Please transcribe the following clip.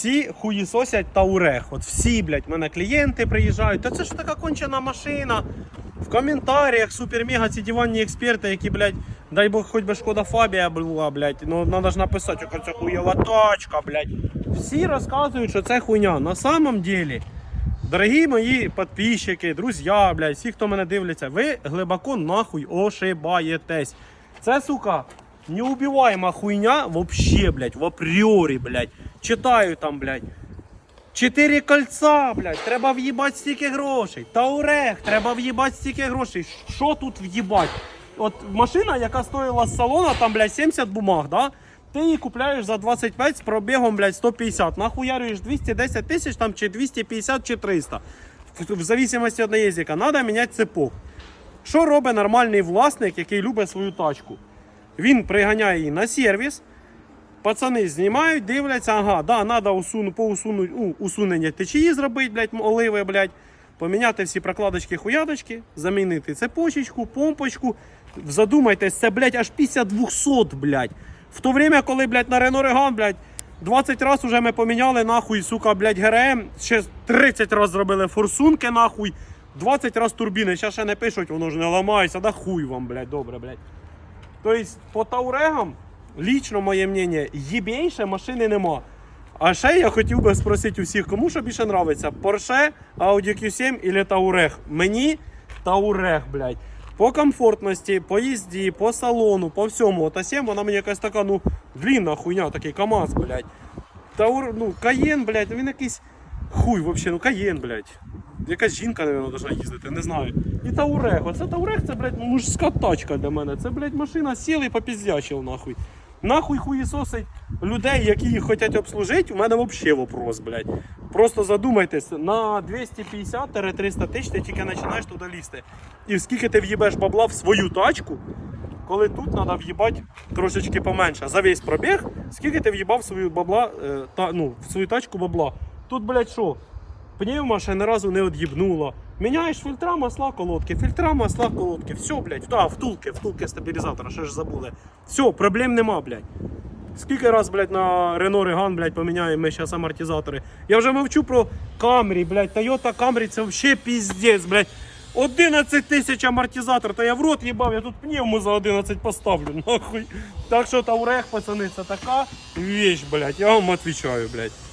всі хуїсосять Таурех. От всі, блядь, мене клієнти приїжджають. Та це ж така кончена машина. В коментарях супер-мега ці диванні експерти, які, блядь, дай Бог, хоч би шкода Фабія була, блядь. Ну, треба ж написати, яка це хуєва тачка, блядь. Всі розказують, що це хуйня. На самом деле, дорогі мої підписчики, друзі, блядь, всі, хто мене дивляться, ви глибоко нахуй ошибаєтесь. Це, сука, неубиваема хуйня вообще, блядь, в апріорі, блядь. Читаю там, блядь. Чотири кольца, блядь, треба в'їбати стільки грошей. Таурех, треба в'їбати стільки грошей. Що тут в'їбати? От машина, яка стоїла з салона, там, блядь, 70 бумаг, да? Ти її купляєш за 25 з пробігом, блядь, 150. Нахуярюєш 210 тисяч там, чи 250, чи 300. В, зависимості від наїздика. Треба міняти цепок. Що робить нормальний власник, який любить свою тачку? Він приганяє її на сервіс, Пацани знімають, дивляться, ага, да, треба усуну, по усуну, у, усунення течії зробити, блядь, оливи, блядь, поміняти всі прокладочки, хуядочки, замінити цепочечку, помпочку. Задумайтесь, це, блядь, аж після 200, блядь. В то время, коли, блядь, на Renault Regane, блядь, 20 раз уже ми поміняли, нахуй, сука, блядь, ГРМ, ще 30 раз зробили форсунки, нахуй, 20 раз турбіни, зараз ще не пишуть, воно ж не ламається, да хуй вам, блядь, добре, блядь. Тобто по таурегам, лічно моє мнення, єбейше машини нема. А ще я хотів би спросити усіх, кому що більше нравиться, Porsche, Audi Q7 или Touareg. Мені Touareg, блядь. По комфортності, по їзді, по салону, по всьому. Ота 7, вона мені якась така, ну, длінна хуйня, такий КАМАЗ, блядь. Таур, ну, Каєн, блядь, він якийсь хуй вообще, ну Каєн, блядь. Якась жінка, мабуть, должна їздити, не знаю. І Таурег. Оце Таурег, це, блядь, мужська тачка для мене. Це, блядь, машина сіла і попіздячив, нахуй. Нахуй хуїсосить людей, які їх хочуть обслужити, у мене взагалі вопрос, блядь. Просто задумайтесь, на 250-300 тисяч ти тільки починаєш туди лізти. І скільки ти в'їбеш бабла в свою тачку, коли тут треба в'їбати трошечки поменше. За весь пробіг, скільки ти в'їбав свою бабла, е, та, ну, в свою тачку бабла. Тут, блядь, що? Пневма разу не од'їбнула. Міняєш фільтра, масла, колодки, фільтра, масла, колодки. Все, блядь. Да, втулки, втулки стабілізатора, ще ж забули. Все, проблем нема, блядь. Скільки раз, блядь, на Renault Regane, блядь, поміняємо ми зараз амортизатори. Я вже мовчу про Camry, блядь, Toyota Camry, це взагалі піздець, блядь. 11 тисяч амортизатор, та я в рот їбав, я тут пневму за 11 поставлю, нахуй. Так що Таурех, пацани, це така вещь, блядь, я вам відповідаю, блядь.